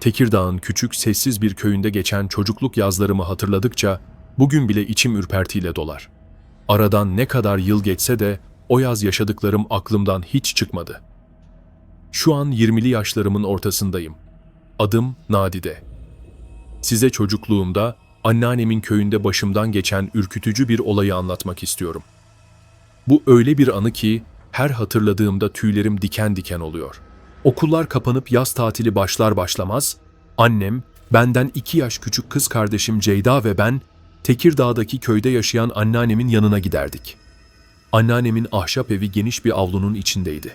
Tekirdağ'ın küçük, sessiz bir köyünde geçen çocukluk yazlarımı hatırladıkça bugün bile içim ürpertiyle dolar. Aradan ne kadar yıl geçse de o yaz yaşadıklarım aklımdan hiç çıkmadı. Şu an 20'li yaşlarımın ortasındayım. Adım Nadide. Size çocukluğumda anneannemin köyünde başımdan geçen ürkütücü bir olayı anlatmak istiyorum. Bu öyle bir anı ki her hatırladığımda tüylerim diken diken oluyor. Okullar kapanıp yaz tatili başlar başlamaz, annem, benden iki yaş küçük kız kardeşim Ceyda ve ben Tekirdağ'daki köyde yaşayan anneannemin yanına giderdik. Anneannemin ahşap evi geniş bir avlunun içindeydi.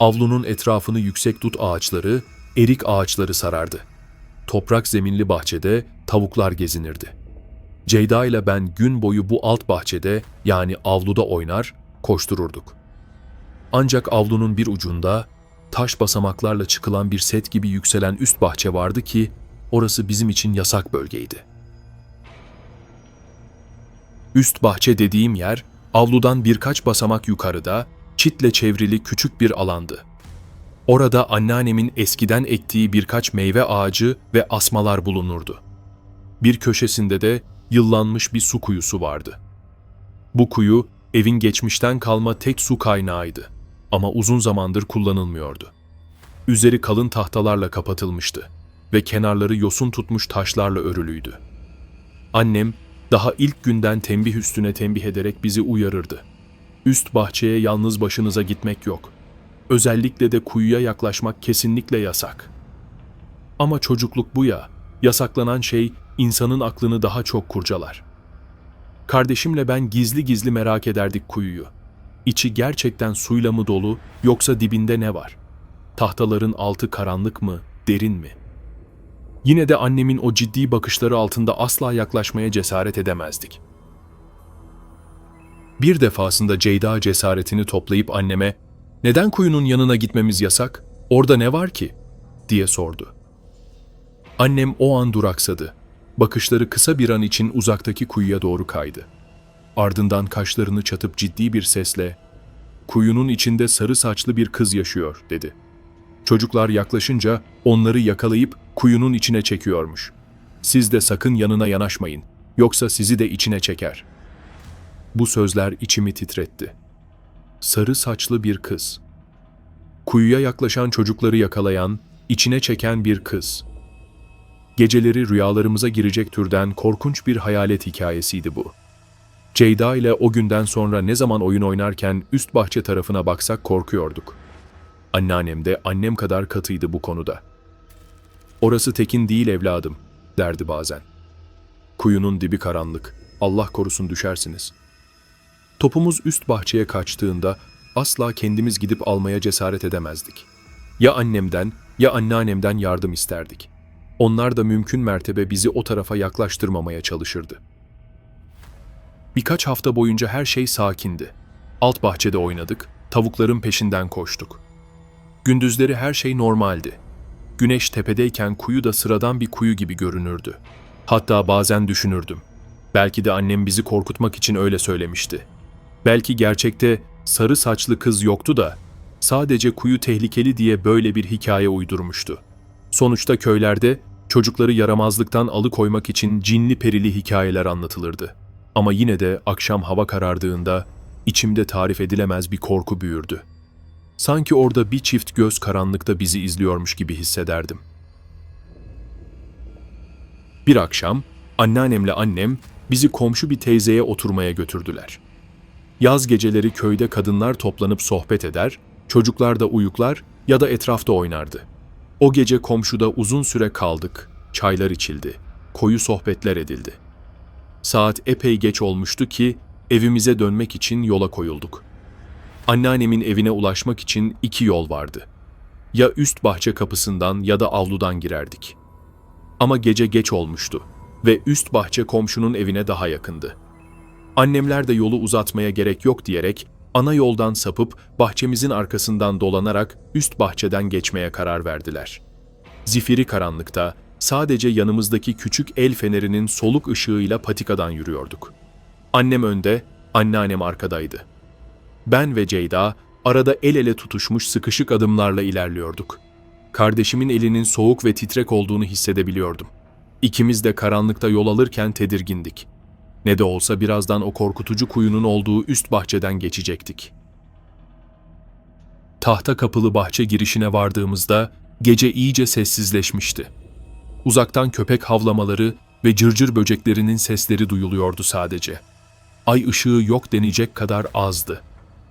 Avlunun etrafını yüksek dut ağaçları, erik ağaçları sarardı. Toprak zeminli bahçede tavuklar gezinirdi. Ceyda ile ben gün boyu bu alt bahçede yani avluda oynar, koştururduk. Ancak avlunun bir ucunda taş basamaklarla çıkılan bir set gibi yükselen üst bahçe vardı ki orası bizim için yasak bölgeydi. Üst bahçe dediğim yer avludan birkaç basamak yukarıda çitle çevrili küçük bir alandı. Orada anneannemin eskiden ektiği birkaç meyve ağacı ve asmalar bulunurdu. Bir köşesinde de yıllanmış bir su kuyusu vardı. Bu kuyu evin geçmişten kalma tek su kaynağıydı ama uzun zamandır kullanılmıyordu. Üzeri kalın tahtalarla kapatılmıştı ve kenarları yosun tutmuş taşlarla örülüydü. Annem daha ilk günden tembih üstüne tembih ederek bizi uyarırdı. Üst bahçeye yalnız başınıza gitmek yok. Özellikle de kuyuya yaklaşmak kesinlikle yasak. Ama çocukluk bu ya, yasaklanan şey insanın aklını daha çok kurcalar. Kardeşimle ben gizli gizli merak ederdik kuyuyu. İçi gerçekten suyla mı dolu yoksa dibinde ne var? Tahtaların altı karanlık mı, derin mi? Yine de annemin o ciddi bakışları altında asla yaklaşmaya cesaret edemezdik. Bir defasında Ceyda cesaretini toplayıp anneme "Neden kuyunun yanına gitmemiz yasak? Orada ne var ki?" diye sordu. Annem o an duraksadı. Bakışları kısa bir an için uzaktaki kuyuya doğru kaydı. Ardından kaşlarını çatıp ciddi bir sesle "Kuyunun içinde sarı saçlı bir kız yaşıyor." dedi. Çocuklar yaklaşınca onları yakalayıp kuyunun içine çekiyormuş. Siz de sakın yanına yanaşmayın, yoksa sizi de içine çeker. Bu sözler içimi titretti. Sarı saçlı bir kız. Kuyuya yaklaşan çocukları yakalayan, içine çeken bir kız. Geceleri rüyalarımıza girecek türden korkunç bir hayalet hikayesiydi bu. Ceyda ile o günden sonra ne zaman oyun oynarken üst bahçe tarafına baksak korkuyorduk. Anneannem de annem kadar katıydı bu konuda. Orası tekin değil evladım, derdi bazen. Kuyunun dibi karanlık, Allah korusun düşersiniz. Topumuz üst bahçeye kaçtığında asla kendimiz gidip almaya cesaret edemezdik. Ya annemden ya anneannemden yardım isterdik. Onlar da mümkün mertebe bizi o tarafa yaklaştırmamaya çalışırdı. Birkaç hafta boyunca her şey sakindi. Alt bahçede oynadık, tavukların peşinden koştuk. Gündüzleri her şey normaldi. Güneş tepedeyken kuyu da sıradan bir kuyu gibi görünürdü. Hatta bazen düşünürdüm. Belki de annem bizi korkutmak için öyle söylemişti. Belki gerçekte sarı saçlı kız yoktu da sadece kuyu tehlikeli diye böyle bir hikaye uydurmuştu. Sonuçta köylerde çocukları yaramazlıktan alıkoymak için cinli perili hikayeler anlatılırdı. Ama yine de akşam hava karardığında içimde tarif edilemez bir korku büyürdü. Sanki orada bir çift göz karanlıkta bizi izliyormuş gibi hissederdim. Bir akşam anneannemle annem bizi komşu bir teyzeye oturmaya götürdüler. Yaz geceleri köyde kadınlar toplanıp sohbet eder, çocuklar da uyuklar ya da etrafta oynardı. O gece komşuda uzun süre kaldık, çaylar içildi, koyu sohbetler edildi. Saat epey geç olmuştu ki evimize dönmek için yola koyulduk. Anneannemin evine ulaşmak için iki yol vardı. Ya üst bahçe kapısından ya da avludan girerdik. Ama gece geç olmuştu ve üst bahçe komşunun evine daha yakındı. Annemler de yolu uzatmaya gerek yok diyerek ana yoldan sapıp bahçemizin arkasından dolanarak üst bahçeden geçmeye karar verdiler. Zifiri karanlıkta sadece yanımızdaki küçük el fenerinin soluk ışığıyla patikadan yürüyorduk. Annem önde, anneannem arkadaydı. Ben ve Ceyda arada el ele tutuşmuş sıkışık adımlarla ilerliyorduk. Kardeşimin elinin soğuk ve titrek olduğunu hissedebiliyordum. İkimiz de karanlıkta yol alırken tedirgindik. Ne de olsa birazdan o korkutucu kuyunun olduğu üst bahçeden geçecektik. Tahta kapılı bahçe girişine vardığımızda gece iyice sessizleşmişti. Uzaktan köpek havlamaları ve cırcır böceklerinin sesleri duyuluyordu sadece. Ay ışığı yok denecek kadar azdı.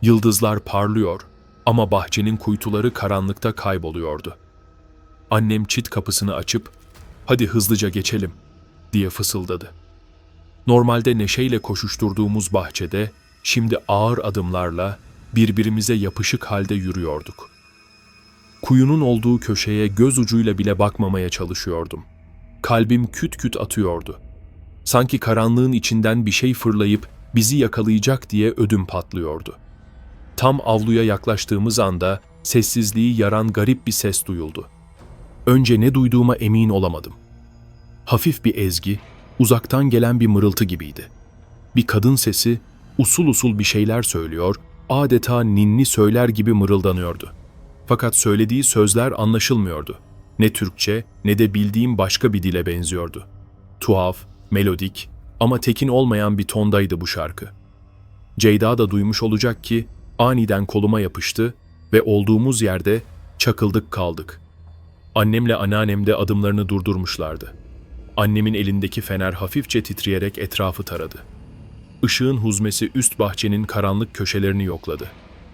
Yıldızlar parlıyor ama bahçenin kuytuları karanlıkta kayboluyordu. Annem çit kapısını açıp "Hadi hızlıca geçelim." diye fısıldadı. Normalde neşeyle koşuşturduğumuz bahçede şimdi ağır adımlarla birbirimize yapışık halde yürüyorduk. Kuyunun olduğu köşeye göz ucuyla bile bakmamaya çalışıyordum. Kalbim küt küt atıyordu. Sanki karanlığın içinden bir şey fırlayıp bizi yakalayacak diye ödüm patlıyordu. Tam avluya yaklaştığımız anda sessizliği yaran garip bir ses duyuldu. Önce ne duyduğuma emin olamadım. Hafif bir ezgi, uzaktan gelen bir mırıltı gibiydi. Bir kadın sesi usul usul bir şeyler söylüyor, adeta ninni söyler gibi mırıldanıyordu. Fakat söylediği sözler anlaşılmıyordu. Ne Türkçe ne de bildiğim başka bir dile benziyordu. Tuhaf, melodik ama tekin olmayan bir tondaydı bu şarkı. Ceyda da duymuş olacak ki aniden koluma yapıştı ve olduğumuz yerde çakıldık kaldık. Annemle anneannem de adımlarını durdurmuşlardı. Annemin elindeki fener hafifçe titreyerek etrafı taradı. Işığın huzmesi üst bahçenin karanlık köşelerini yokladı.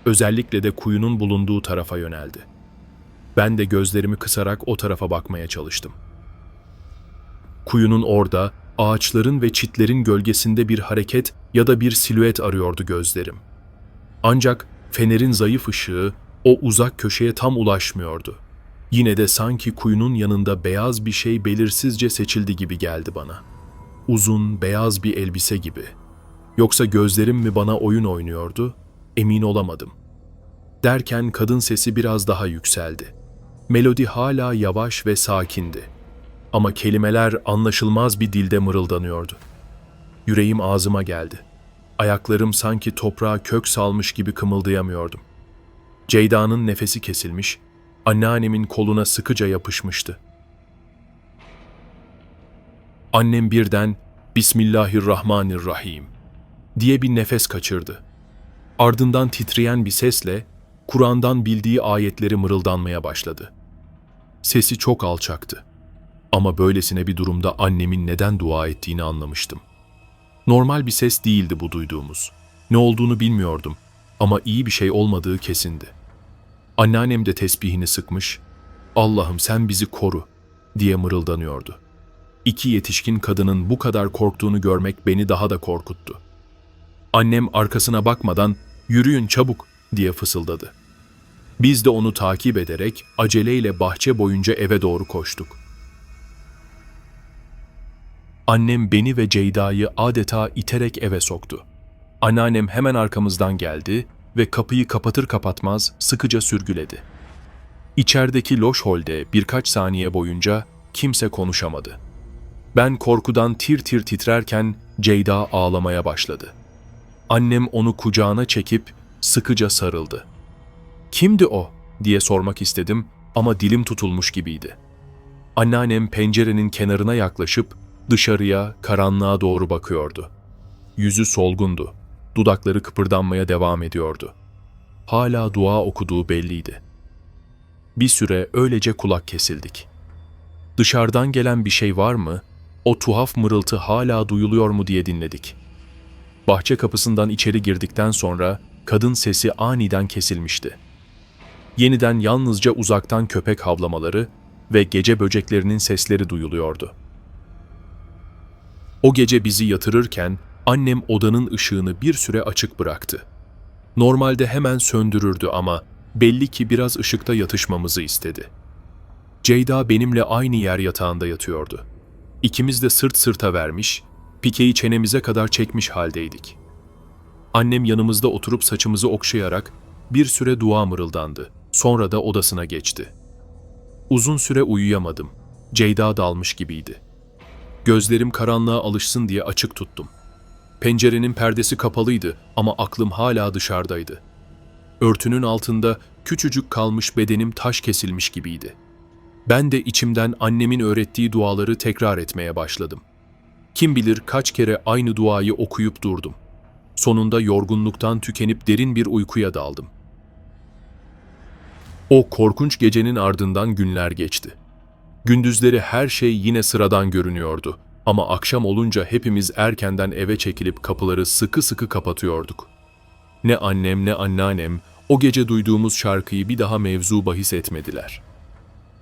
Özellikle de kuyunun bulunduğu tarafa yöneldi. Ben de gözlerimi kısarak o tarafa bakmaya çalıştım. Kuyunun orada, ağaçların ve çitlerin gölgesinde bir hareket ya da bir silüet arıyordu gözlerim. Ancak fenerin zayıf ışığı o uzak köşeye tam ulaşmıyordu. Yine de sanki kuyunun yanında beyaz bir şey belirsizce seçildi gibi geldi bana. Uzun, beyaz bir elbise gibi. Yoksa gözlerim mi bana oyun oynuyordu? Emin olamadım. Derken kadın sesi biraz daha yükseldi. Melodi hala yavaş ve sakindi. Ama kelimeler anlaşılmaz bir dilde mırıldanıyordu. Yüreğim ağzıma geldi. Ayaklarım sanki toprağa kök salmış gibi kımıldayamıyordum. Ceyda'nın nefesi kesilmiş, anneannemin koluna sıkıca yapışmıştı. Annem birden Bismillahirrahmanirrahim diye bir nefes kaçırdı. Ardından titreyen bir sesle Kur'an'dan bildiği ayetleri mırıldanmaya başladı. Sesi çok alçaktı. Ama böylesine bir durumda annemin neden dua ettiğini anlamıştım. Normal bir ses değildi bu duyduğumuz. Ne olduğunu bilmiyordum ama iyi bir şey olmadığı kesindi. Anneannem de tesbihini sıkmış, Allah'ım sen bizi koru diye mırıldanıyordu. İki yetişkin kadının bu kadar korktuğunu görmek beni daha da korkuttu. Annem arkasına bakmadan yürüyün çabuk diye fısıldadı. Biz de onu takip ederek aceleyle bahçe boyunca eve doğru koştuk. Annem beni ve Ceyda'yı adeta iterek eve soktu. Anneannem hemen arkamızdan geldi ve kapıyı kapatır kapatmaz sıkıca sürgüledi. İçerideki loş holde birkaç saniye boyunca kimse konuşamadı. Ben korkudan tir tir titrerken Ceyda ağlamaya başladı. Annem onu kucağına çekip sıkıca sarıldı. Kimdi o diye sormak istedim ama dilim tutulmuş gibiydi. Anneannem pencerenin kenarına yaklaşıp dışarıya, karanlığa doğru bakıyordu. Yüzü solgundu. Dudakları kıpırdanmaya devam ediyordu. Hala dua okuduğu belliydi. Bir süre öylece kulak kesildik. Dışarıdan gelen bir şey var mı? O tuhaf mırıltı hala duyuluyor mu diye dinledik. Bahçe kapısından içeri girdikten sonra kadın sesi aniden kesilmişti. Yeniden yalnızca uzaktan köpek havlamaları ve gece böceklerinin sesleri duyuluyordu. O gece bizi yatırırken annem odanın ışığını bir süre açık bıraktı. Normalde hemen söndürürdü ama belli ki biraz ışıkta yatışmamızı istedi. Ceyda benimle aynı yer yatağında yatıyordu. İkimiz de sırt sırta vermiş, pikeyi çenemize kadar çekmiş haldeydik. Annem yanımızda oturup saçımızı okşayarak bir süre dua mırıldandı. Sonra da odasına geçti. Uzun süre uyuyamadım. Ceyda dalmış gibiydi. Gözlerim karanlığa alışsın diye açık tuttum. Pencerenin perdesi kapalıydı ama aklım hala dışarıdaydı. Örtünün altında küçücük kalmış bedenim taş kesilmiş gibiydi. Ben de içimden annemin öğrettiği duaları tekrar etmeye başladım. Kim bilir kaç kere aynı duayı okuyup durdum. Sonunda yorgunluktan tükenip derin bir uykuya daldım. O korkunç gecenin ardından günler geçti. Gündüzleri her şey yine sıradan görünüyordu ama akşam olunca hepimiz erkenden eve çekilip kapıları sıkı sıkı kapatıyorduk. Ne annem ne anneannem o gece duyduğumuz şarkıyı bir daha mevzu bahis etmediler.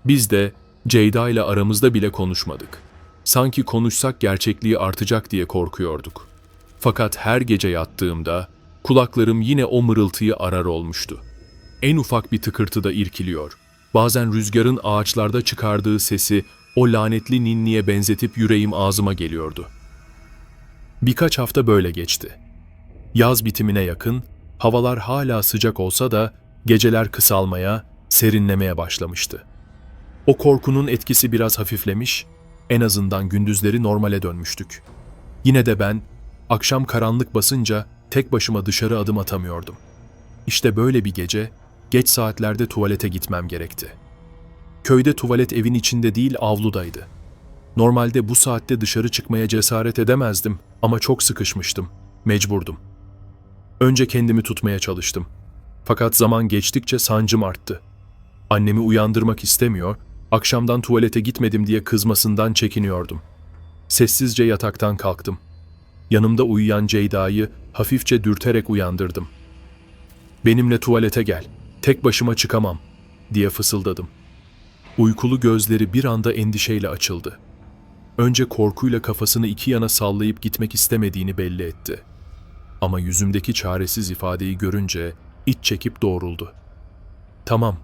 Biz de Ceyda ile aramızda bile konuşmadık. Sanki konuşsak gerçekliği artacak diye korkuyorduk. Fakat her gece yattığımda kulaklarım yine o mırıltıyı arar olmuştu. En ufak bir tıkırtıda irkiliyor. Bazen rüzgarın ağaçlarda çıkardığı sesi o lanetli ninniye benzetip yüreğim ağzıma geliyordu. Birkaç hafta böyle geçti. Yaz bitimine yakın, havalar hala sıcak olsa da geceler kısalmaya, serinlemeye başlamıştı. O korkunun etkisi biraz hafiflemiş, en azından gündüzleri normale dönmüştük. Yine de ben, akşam karanlık basınca tek başıma dışarı adım atamıyordum. İşte böyle bir gece, geç saatlerde tuvalete gitmem gerekti. Köyde tuvalet evin içinde değil avludaydı. Normalde bu saatte dışarı çıkmaya cesaret edemezdim ama çok sıkışmıştım, mecburdum. Önce kendimi tutmaya çalıştım. Fakat zaman geçtikçe sancım arttı. Annemi uyandırmak istemiyor, akşamdan tuvalete gitmedim diye kızmasından çekiniyordum. Sessizce yataktan kalktım. Yanımda uyuyan Ceyda'yı hafifçe dürterek uyandırdım. Benimle tuvalete gel, tek başıma çıkamam, diye fısıldadım. Uykulu gözleri bir anda endişeyle açıldı. Önce korkuyla kafasını iki yana sallayıp gitmek istemediğini belli etti. Ama yüzümdeki çaresiz ifadeyi görünce iç çekip doğruldu. Tamam,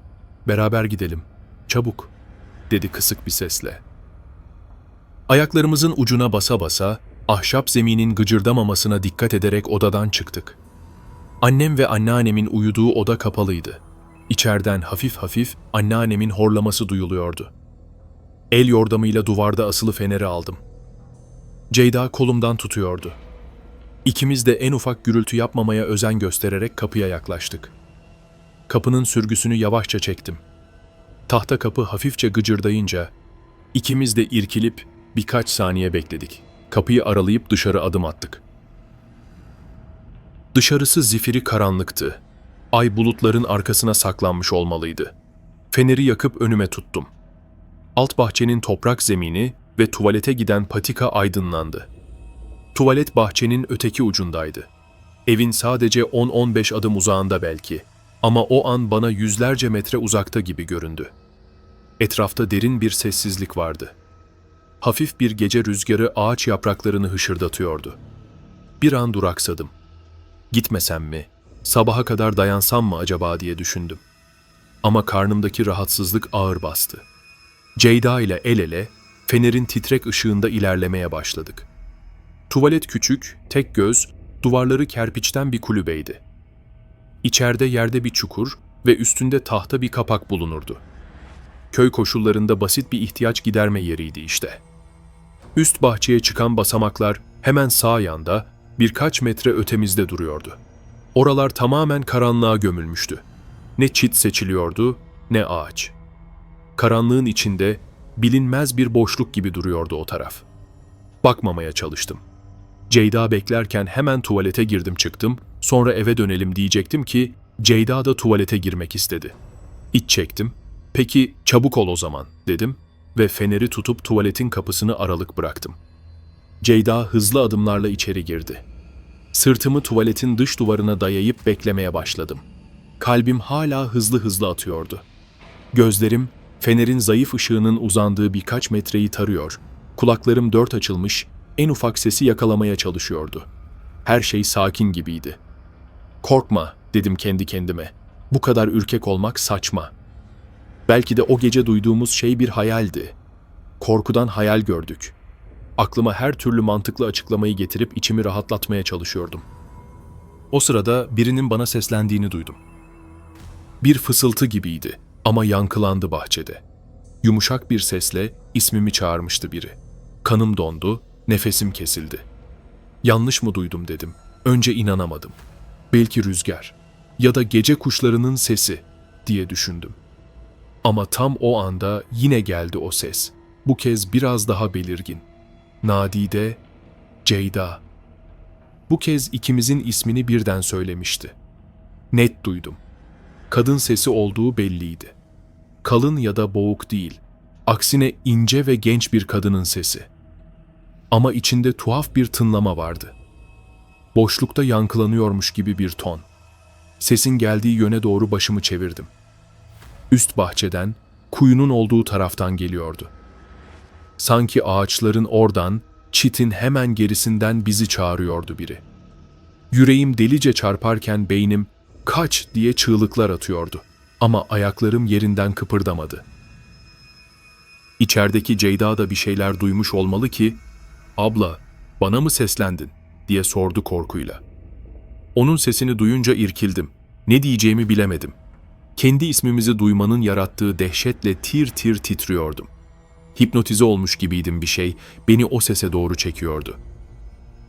beraber gidelim. Çabuk, dedi kısık bir sesle. Ayaklarımızın ucuna basa basa, ahşap zeminin gıcırdamamasına dikkat ederek odadan çıktık. Annem ve anneannemin uyuduğu oda kapalıydı. İçeriden hafif hafif anneannemin horlaması duyuluyordu. El yordamıyla duvarda asılı feneri aldım. Ceyda kolumdan tutuyordu. İkimiz de en ufak gürültü yapmamaya özen göstererek kapıya yaklaştık. Kapının sürgüsünü yavaşça çektim. Tahta kapı hafifçe gıcırdayınca ikimiz de irkilip birkaç saniye bekledik. Kapıyı aralayıp dışarı adım attık. Dışarısı zifiri karanlıktı. Ay bulutların arkasına saklanmış olmalıydı. Feneri yakıp önüme tuttum. Alt bahçenin toprak zemini ve tuvalete giden patika aydınlandı. Tuvalet bahçenin öteki ucundaydı. Evin sadece 10-15 adım uzağında belki ama o an bana yüzlerce metre uzakta gibi göründü. Etrafta derin bir sessizlik vardı. Hafif bir gece rüzgarı ağaç yapraklarını hışırdatıyordu. Bir an duraksadım. Gitmesem mi, sabaha kadar dayansam mı acaba diye düşündüm. Ama karnımdaki rahatsızlık ağır bastı. Ceyda ile el ele fenerin titrek ışığında ilerlemeye başladık. Tuvalet küçük, tek göz, duvarları kerpiçten bir kulübeydi. İçeride yerde bir çukur ve üstünde tahta bir kapak bulunurdu. Köy koşullarında basit bir ihtiyaç giderme yeriydi işte. Üst bahçeye çıkan basamaklar hemen sağ yanda, birkaç metre ötemizde duruyordu. Oralar tamamen karanlığa gömülmüştü. Ne çit seçiliyordu, ne ağaç. Karanlığın içinde bilinmez bir boşluk gibi duruyordu o taraf. Bakmamaya çalıştım. Ceyda beklerken hemen tuvalete girdim çıktım, sonra eve dönelim diyecektim ki Ceyda da tuvalete girmek istedi. İç çektim. Peki çabuk ol o zaman dedim ve feneri tutup tuvaletin kapısını aralık bıraktım. Ceyda hızlı adımlarla içeri girdi. Sırtımı tuvaletin dış duvarına dayayıp beklemeye başladım. Kalbim hala hızlı hızlı atıyordu. Gözlerim fenerin zayıf ışığının uzandığı birkaç metreyi tarıyor. Kulaklarım dört açılmış, en ufak sesi yakalamaya çalışıyordu. Her şey sakin gibiydi. Korkma, dedim kendi kendime. Bu kadar ürkek olmak saçma. Belki de o gece duyduğumuz şey bir hayaldi. Korkudan hayal gördük. Aklıma her türlü mantıklı açıklamayı getirip içimi rahatlatmaya çalışıyordum. O sırada birinin bana seslendiğini duydum. Bir fısıltı gibiydi ama yankılandı bahçede. Yumuşak bir sesle ismimi çağırmıştı biri. Kanım dondu, nefesim kesildi. Yanlış mı duydum dedim. Önce inanamadım. Belki rüzgar ya da gece kuşlarının sesi diye düşündüm. Ama tam o anda yine geldi o ses. Bu kez biraz daha belirgin. Nadide, Ceyda. Bu kez ikimizin ismini birden söylemişti. Net duydum. Kadın sesi olduğu belliydi. Kalın ya da boğuk değil. Aksine ince ve genç bir kadının sesi. Ama içinde tuhaf bir tınlama vardı. Boşlukta yankılanıyormuş gibi bir ton. Sesin geldiği yöne doğru başımı çevirdim. Üst bahçeden, kuyunun olduğu taraftan geliyordu. Sanki ağaçların oradan, çitin hemen gerisinden bizi çağırıyordu biri. Yüreğim delice çarparken beynim kaç diye çığlıklar atıyordu. Ama ayaklarım yerinden kıpırdamadı. İçerideki Ceyda da bir şeyler duymuş olmalı ki, ''Abla, bana mı seslendin?'' diye sordu korkuyla. Onun sesini duyunca irkildim. Ne diyeceğimi bilemedim. Kendi ismimizi duymanın yarattığı dehşetle tir tir titriyordum. Hipnotize olmuş gibiydim bir şey, beni o sese doğru çekiyordu.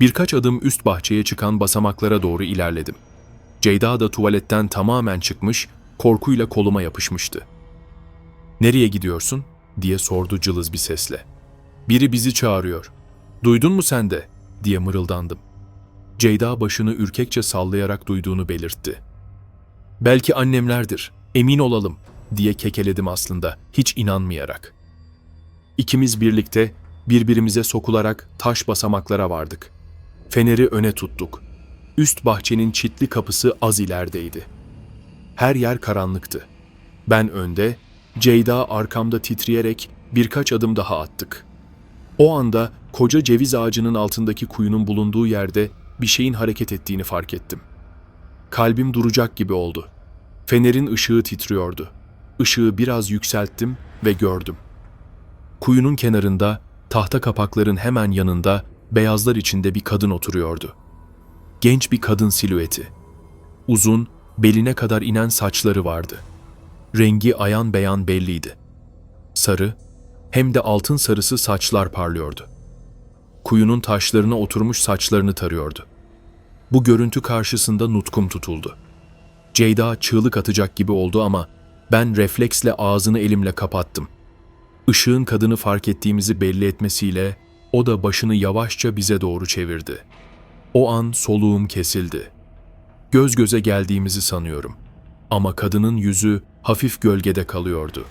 Birkaç adım üst bahçeye çıkan basamaklara doğru ilerledim. Ceyda da tuvaletten tamamen çıkmış, korkuyla koluma yapışmıştı. ''Nereye gidiyorsun?'' diye sordu cılız bir sesle. ''Biri bizi çağırıyor. Duydun mu sen de?'' diye mırıldandım. Ceyda başını ürkekçe sallayarak duyduğunu belirtti. ''Belki annemlerdir, emin olalım.'' diye kekeledim aslında, hiç inanmayarak. İkimiz birlikte birbirimize sokularak taş basamaklara vardık. Feneri öne tuttuk. Üst bahçenin çitli kapısı az ilerideydi. Her yer karanlıktı. Ben önde, Ceyda arkamda titreyerek birkaç adım daha attık. O anda koca ceviz ağacının altındaki kuyunun bulunduğu yerde bir şeyin hareket ettiğini fark ettim. Kalbim duracak gibi oldu. Fenerin ışığı titriyordu. Işığı biraz yükselttim ve gördüm. Kuyunun kenarında, tahta kapakların hemen yanında beyazlar içinde bir kadın oturuyordu. Genç bir kadın silüeti. Uzun, beline kadar inen saçları vardı. Rengi ayan beyan belliydi. Sarı, hem de altın sarısı saçlar parlıyordu. Kuyunun taşlarına oturmuş saçlarını tarıyordu. Bu görüntü karşısında nutkum tutuldu. Ceyda çığlık atacak gibi oldu ama ben refleksle ağzını elimle kapattım. Işığın kadını fark ettiğimizi belli etmesiyle o da başını yavaşça bize doğru çevirdi. O an soluğum kesildi. Göz göze geldiğimizi sanıyorum. Ama kadının yüzü hafif gölgede kalıyordu.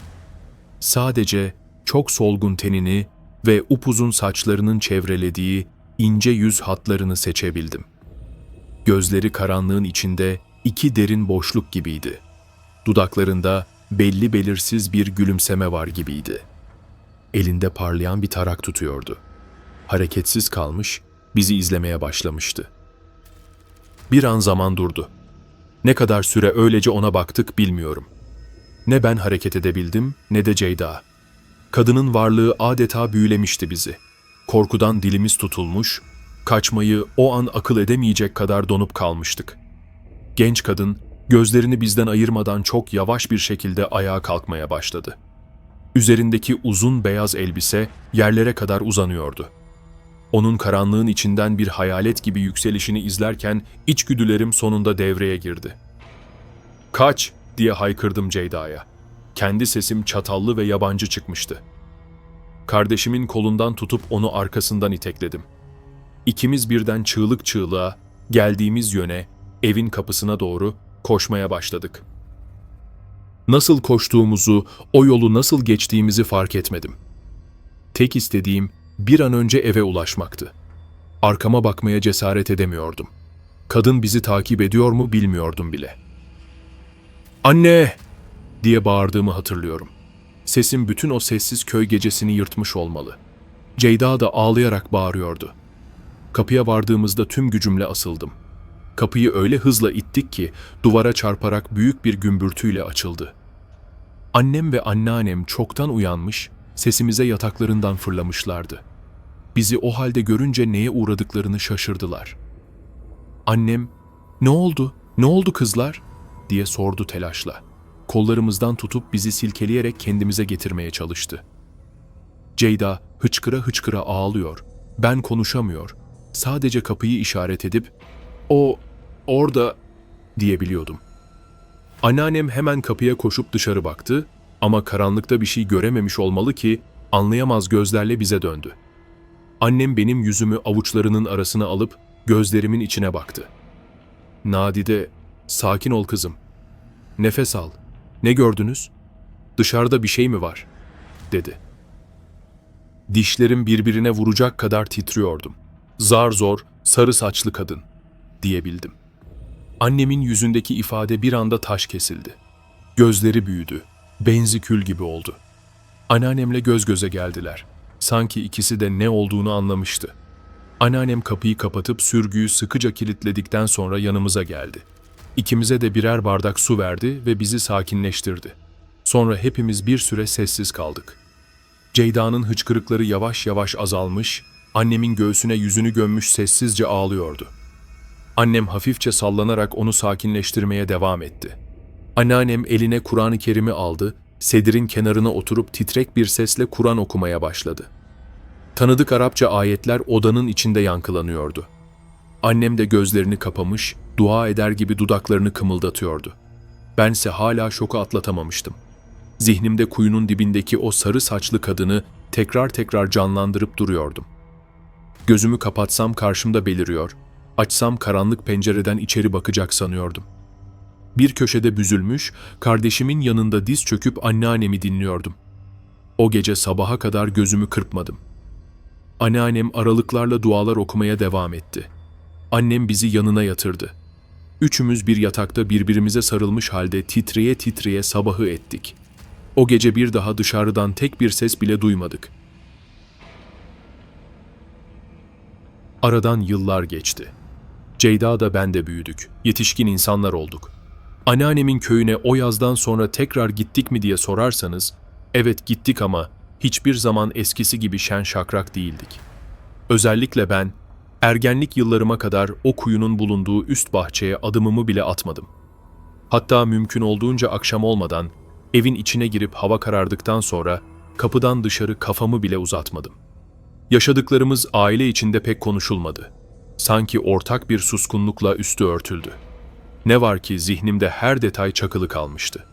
Sadece çok solgun tenini ve upuzun saçlarının çevrelediği ince yüz hatlarını seçebildim. Gözleri karanlığın içinde iki derin boşluk gibiydi. Dudaklarında belli belirsiz bir gülümseme var gibiydi. Elinde parlayan bir tarak tutuyordu. Hareketsiz kalmış, bizi izlemeye başlamıştı. Bir an zaman durdu. Ne kadar süre öylece ona baktık bilmiyorum. Ne ben hareket edebildim ne de Ceyda. Kadının varlığı adeta büyülemişti bizi. Korkudan dilimiz tutulmuş, kaçmayı o an akıl edemeyecek kadar donup kalmıştık. Genç kadın gözlerini bizden ayırmadan çok yavaş bir şekilde ayağa kalkmaya başladı. Üzerindeki uzun beyaz elbise yerlere kadar uzanıyordu. Onun karanlığın içinden bir hayalet gibi yükselişini izlerken içgüdülerim sonunda devreye girdi. Kaç diye haykırdım Ceyda'ya. Kendi sesim çatallı ve yabancı çıkmıştı. Kardeşimin kolundan tutup onu arkasından itekledim. İkimiz birden çığlık çığlığa, geldiğimiz yöne, evin kapısına doğru koşmaya başladık. Nasıl koştuğumuzu, o yolu nasıl geçtiğimizi fark etmedim. Tek istediğim bir an önce eve ulaşmaktı. Arkama bakmaya cesaret edemiyordum. Kadın bizi takip ediyor mu bilmiyordum bile. Anne! Diye bağırdığımı hatırlıyorum. Sesim bütün o sessiz köy gecesini yırtmış olmalı. Ceyda da ağlayarak bağırıyordu. Kapıya vardığımızda tüm gücümle asıldım. Kapıyı öyle hızla ittik ki duvara çarparak büyük bir gümbürtüyle açıldı. Annem ve anneannem çoktan uyanmış, sesimize yataklarından fırlamışlardı. Bizi o halde görünce neye uğradıklarını şaşırdılar. Annem, "Ne oldu? Ne oldu kızlar?" diye sordu telaşla. Kollarımızdan tutup bizi silkeleyerek kendimize getirmeye çalıştı. Ceyda hıçkıra hıçkıra ağlıyor. Ben konuşamıyor. Sadece kapıyı işaret edip "O orada" diyebiliyordum. Anneannem hemen kapıya koşup dışarı baktı. Ama karanlıkta bir şey görememiş olmalı ki anlayamaz gözlerle bize döndü. Annem benim yüzümü avuçlarının arasına alıp gözlerimin içine baktı. Nadide, sakin ol kızım. Nefes al. Ne gördünüz? Dışarıda bir şey mi var? dedi. Dişlerim birbirine vuracak kadar titriyordum. Zar zor, sarı saçlı kadın diyebildim. Annemin yüzündeki ifade bir anda taş kesildi. Gözleri büyüdü, benzi kül gibi oldu. Anneannemle göz göze geldiler. Sanki ikisi de ne olduğunu anlamıştı. Anneannem kapıyı kapatıp sürgüyü sıkıca kilitledikten sonra yanımıza geldi. İkimize de birer bardak su verdi ve bizi sakinleştirdi. Sonra hepimiz bir süre sessiz kaldık. Ceyda'nın hıçkırıkları yavaş yavaş azalmış, annemin göğsüne yüzünü gömmüş sessizce ağlıyordu. Annem hafifçe sallanarak onu sakinleştirmeye devam etti. Anneannem eline Kur'an-ı Kerim'i aldı, sedirin kenarına oturup titrek bir sesle Kur'an okumaya başladı. Tanıdık Arapça ayetler odanın içinde yankılanıyordu. Annem de gözlerini kapamış, dua eder gibi dudaklarını kımıldatıyordu. Bense hala şoku atlatamamıştım. Zihnimde kuyunun dibindeki o sarı saçlı kadını tekrar tekrar canlandırıp duruyordum. Gözümü kapatsam karşımda beliriyor, açsam karanlık pencereden içeri bakacak sanıyordum. Bir köşede büzülmüş, kardeşimin yanında diz çöküp anneannemi dinliyordum. O gece sabaha kadar gözümü kırpmadım. Anneannem aralıklarla dualar okumaya devam etti. Annem bizi yanına yatırdı. Üçümüz bir yatakta birbirimize sarılmış halde titreye titreye sabahı ettik. O gece bir daha dışarıdan tek bir ses bile duymadık. Aradan yıllar geçti. Ceyda da ben de büyüdük. Yetişkin insanlar olduk. Anneannemin köyüne o yazdan sonra tekrar gittik mi diye sorarsanız, evet gittik ama hiçbir zaman eskisi gibi şen şakrak değildik. Özellikle ben, ergenlik yıllarıma kadar o kuyunun bulunduğu üst bahçeye adımımı bile atmadım. Hatta mümkün olduğunca akşam olmadan, evin içine girip hava karardıktan sonra kapıdan dışarı kafamı bile uzatmadım. Yaşadıklarımız aile içinde pek konuşulmadı. Sanki ortak bir suskunlukla üstü örtüldü. Ne var ki zihnimde her detay çakılı kalmıştı.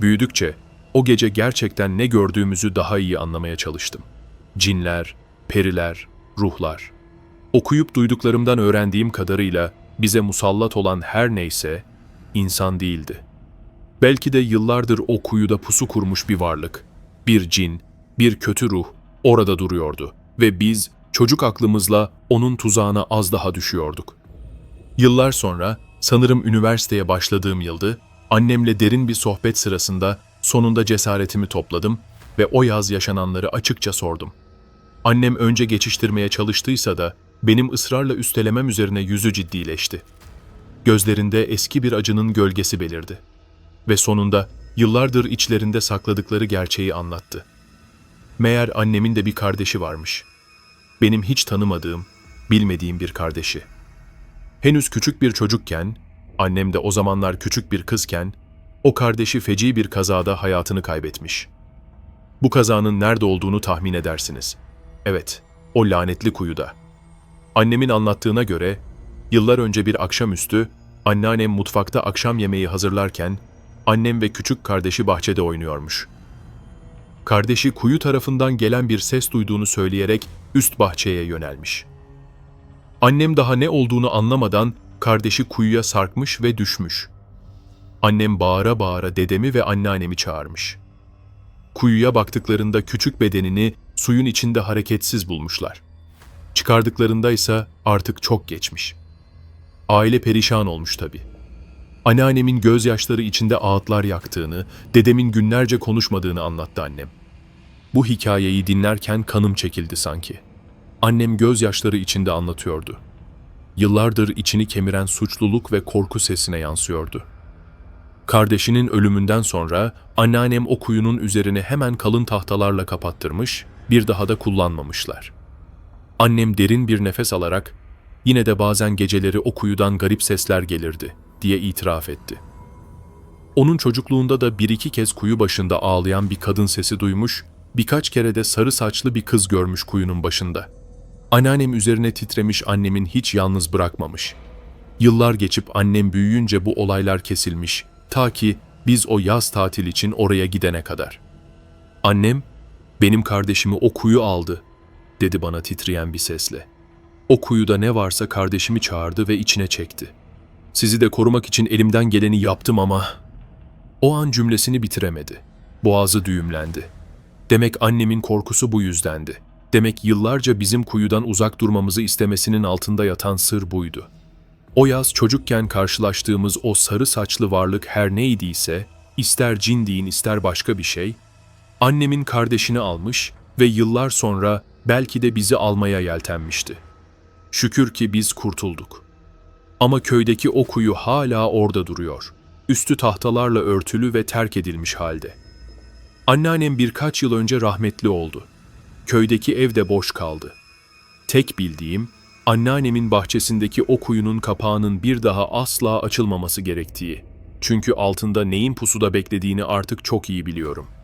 Büyüdükçe o gece gerçekten ne gördüğümüzü daha iyi anlamaya çalıştım. Cinler, periler, ruhlar. Okuyup duyduklarımdan öğrendiğim kadarıyla bize musallat olan her neyse insan değildi. Belki de yıllardır o kuyuda pusu kurmuş bir varlık, bir cin, bir kötü ruh orada duruyordu ve biz çocuk aklımızla onun tuzağına az daha düşüyorduk. Yıllar sonra sanırım üniversiteye başladığım yıldı, annemle derin bir sohbet sırasında sonunda cesaretimi topladım ve o yaz yaşananları açıkça sordum. Annem önce geçiştirmeye çalıştıysa da benim ısrarla üstelemem üzerine yüzü ciddileşti. Gözlerinde eski bir acının gölgesi belirdi. Ve sonunda yıllardır içlerinde sakladıkları gerçeği anlattı. Meğer annemin de bir kardeşi varmış. Benim hiç tanımadığım, bilmediğim bir kardeşi. Henüz küçük bir çocukken, annem de o zamanlar küçük bir kızken, o kardeşi feci bir kazada hayatını kaybetmiş. Bu kazanın nerede olduğunu tahmin edersiniz. Evet, o lanetli kuyuda. Annemin anlattığına göre, yıllar önce bir akşamüstü, anneannem mutfakta akşam yemeği hazırlarken, annem ve küçük kardeşi bahçede oynuyormuş. Kardeşi kuyu tarafından gelen bir ses duyduğunu söyleyerek üst bahçeye yönelmiş. Annem daha ne olduğunu anlamadan kardeşi kuyuya sarkmış ve düşmüş. Annem bağıra bağıra dedemi ve anneannemi çağırmış. Kuyuya baktıklarında küçük bedenini suyun içinde hareketsiz bulmuşlar. Çıkardıklarında ise artık çok geçmiş. Aile perişan olmuş tabii. Anneannemin gözyaşları içinde ağıtlar yaktığını, dedemin günlerce konuşmadığını anlattı annem. Bu hikayeyi dinlerken kanım çekildi sanki. Annem gözyaşları içinde anlatıyordu. Yıllardır içini kemiren suçluluk ve korku sesine yansıyordu. Kardeşinin ölümünden sonra anneannem o kuyunun üzerine hemen kalın tahtalarla kapattırmış, bir daha da kullanmamışlar. Annem derin bir nefes alarak, yine de bazen geceleri o kuyudan garip sesler gelirdi diye itiraf etti. Onun çocukluğunda da bir iki kez kuyu başında ağlayan bir kadın sesi duymuş, birkaç kere de sarı saçlı bir kız görmüş kuyunun başında. Anneannem üzerine titremiş annemin hiç yalnız bırakmamış. Yıllar geçip annem büyüyünce bu olaylar kesilmiş, ta ki Biz o yaz tatil için oraya gidene kadar. Annem, benim kardeşimi o kuyu aldı, dedi bana titreyen bir sesle. O kuyuda ne varsa kardeşimi çağırdı ve içine çekti. Sizi de korumak için elimden geleni yaptım ama... O an cümlesini bitiremedi. Boğazı düğümlendi. Demek annemin korkusu bu yüzdendi. Demek yıllarca bizim kuyudan uzak durmamızı istemesinin altında yatan sır buydu. O yaz çocukken karşılaştığımız o sarı saçlı varlık her neydiyse, ister cin deyin ister başka bir şey, annemin kardeşini almış ve yıllar sonra belki de bizi almaya yeltenmişti. Şükür ki biz kurtulduk. Ama köydeki o kuyu hala orada duruyor. Üstü tahtalarla örtülü ve terk edilmiş halde. Anneannem birkaç yıl önce rahmetli oldu. Köydeki ev de boş kaldı. Tek bildiğim, anneannemin bahçesindeki o kuyunun kapağının bir daha asla açılmaması gerektiği. Çünkü altında neyin pusuda beklediğini artık çok iyi biliyorum.''